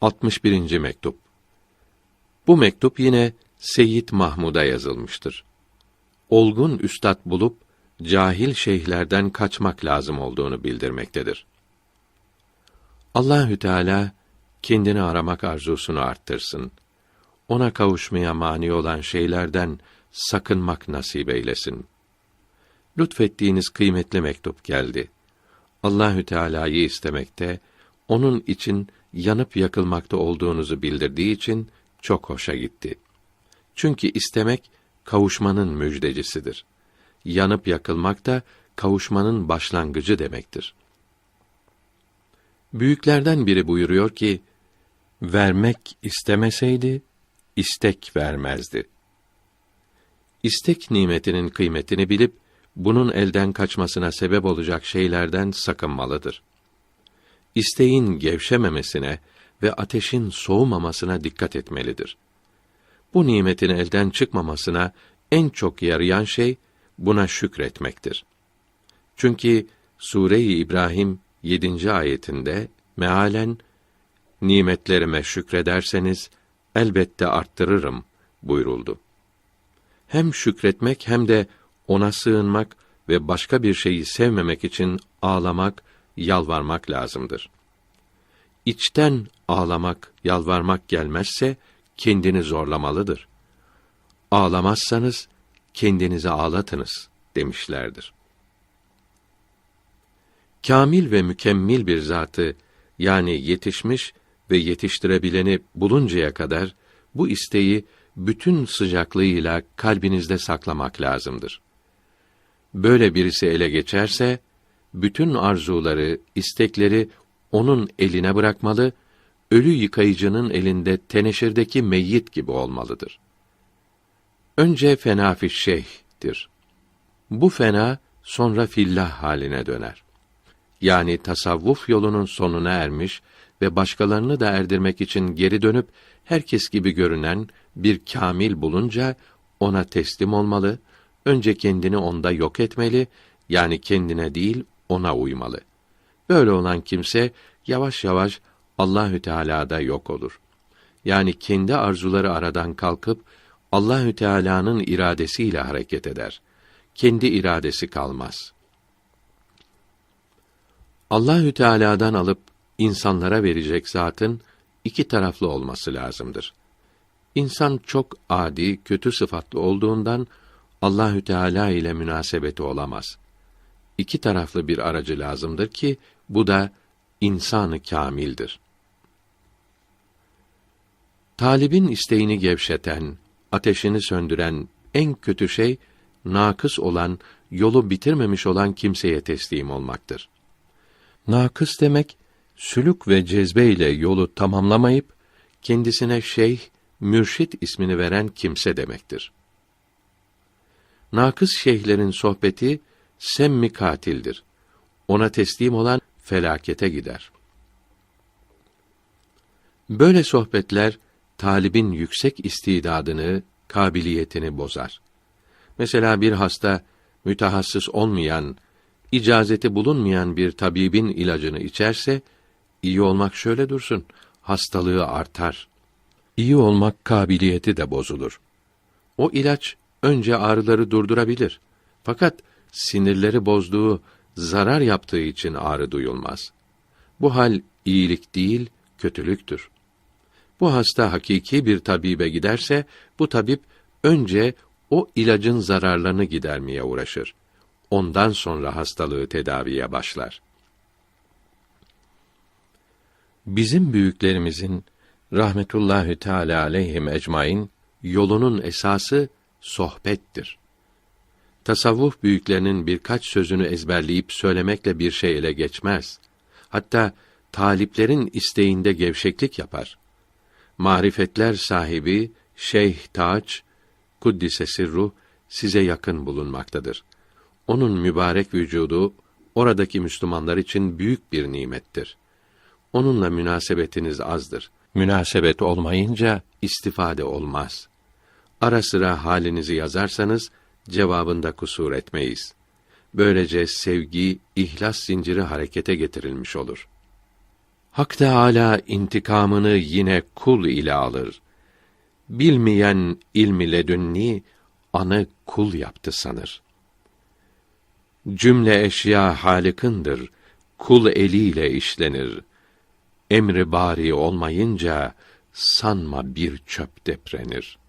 61. mektup. Bu mektup yine Seyyid Mahmud'a yazılmıştır. Olgun üstad bulup cahil şeyhlerden kaçmak lazım olduğunu bildirmektedir. Allahü Teala kendini aramak arzusunu arttırsın. Ona kavuşmaya mani olan şeylerden sakınmak nasip eylesin. Lütfettiğiniz kıymetli mektup geldi. Allahü Teala'yı istemekte, onun için yanıp yakılmakta olduğunuzu bildirdiği için çok hoşa gitti. Çünkü istemek kavuşmanın müjdecisidir. Yanıp yakılmak da kavuşmanın başlangıcı demektir. Büyüklerden biri buyuruyor ki, vermek istemeseydi, istek vermezdi. İstek nimetinin kıymetini bilip, bunun elden kaçmasına sebep olacak şeylerden sakınmalıdır. İsteğin gevşememesine ve ateşin soğumamasına dikkat etmelidir. Bu nimetin elden çıkmamasına en çok yarayan şey buna şükretmektir. Çünkü Sure-i İbrahim 7. ayetinde mealen nimetlerime şükrederseniz elbette arttırırım buyuruldu. Hem şükretmek hem de ona sığınmak ve başka bir şeyi sevmemek için ağlamak, yalvarmak lazımdır. İçten ağlamak, yalvarmak gelmezse kendini zorlamalıdır. Ağlamazsanız kendinizi ağlatınız demişlerdir. Kamil ve mükemmel bir zatı yani yetişmiş ve yetiştirebileni buluncaya kadar bu isteği bütün sıcaklığıyla kalbinizde saklamak lazımdır. Böyle birisi ele geçerse bütün arzuları, istekleri onun eline bırakmalı, ölü yıkayıcının elinde teneşirdeki meyyit gibi olmalıdır. Önce fenafi şeyh'tir. Bu fena sonra fillah haline döner. Yani tasavvuf yolunun sonuna ermiş ve başkalarını da erdirmek için geri dönüp herkes gibi görünen bir kamil bulunca ona teslim olmalı, önce kendini onda yok etmeli, yani kendine değil ona uymalı. Böyle olan kimse yavaş yavaş Allahü Teala'da yok olur. Yani kendi arzuları aradan kalkıp Allahü Teala'nın iradesiyle hareket eder. Kendi iradesi kalmaz. Allahü Teala'dan alıp insanlara verecek zatın iki taraflı olması lazımdır. İnsan çok adi, kötü sıfatlı olduğundan Allahü Teala ile münasebeti olamaz. İki taraflı bir aracı lazımdır ki bu da insanı kamildir. Talibin isteğini gevşeten, ateşini söndüren en kötü şey nakıs olan, yolu bitirmemiş olan kimseye teslim olmaktır. Nakıs demek sülük ve cezbe ile yolu tamamlamayıp kendisine şeyh, mürşit ismini veren kimse demektir. Nakıs şeyhlerin sohbeti semmi katildir. Ona teslim olan felakete gider. Böyle sohbetler talibin yüksek istidadını, kabiliyetini bozar. Mesela bir hasta mütehassıs olmayan, icazeti bulunmayan bir tabibin ilacını içerse iyi olmak şöyle dursun, hastalığı artar. İyi olmak kabiliyeti de bozulur. O ilaç önce ağrıları durdurabilir. Fakat sinirleri bozduğu, zarar yaptığı için ağrı duyulmaz. Bu hal iyilik değil, kötülüktür. Bu hasta hakiki bir tabibe giderse, bu tabip önce o ilacın zararlarını gidermeye uğraşır. Ondan sonra hastalığı tedaviye başlar. Bizim büyüklerimizin rahmetullahi teala aleyhim ecmaîn yolunun esası sohbettir. Tasavvuf büyüklerinin birkaç sözünü ezberleyip söylemekle bir şey ele geçmez. Hatta taliplerin isteğinde gevşeklik yapar. Marifetler sahibi Şeyh Taç kuddise sirruh size yakın bulunmaktadır. Onun mübarek vücudu oradaki Müslümanlar için büyük bir nimettir. Onunla münasebetiniz azdır. Münasebet olmayınca istifade olmaz. Ara sıra halinizi yazarsanız cevabında kusur etmeyiz. Böylece sevgi, ihlas zinciri harekete getirilmiş olur. Hak Teâlâ intikamını yine kul ile alır. Bilmeyen ilmi ledünni anı kul yaptı sanır. Cümle eşya halikındır, kul eliyle işlenir. Emri bari olmayınca sanma bir çöp deprenir.''